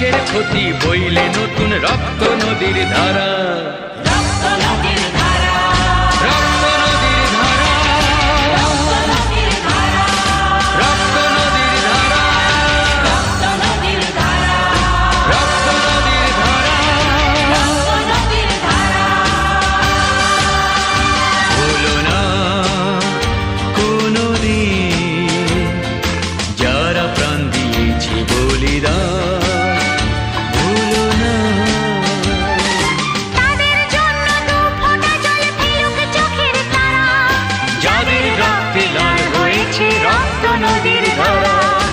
দেশের ক্ষতি বইলে নতুন রক্ত নদীর ধারা। गिरधारा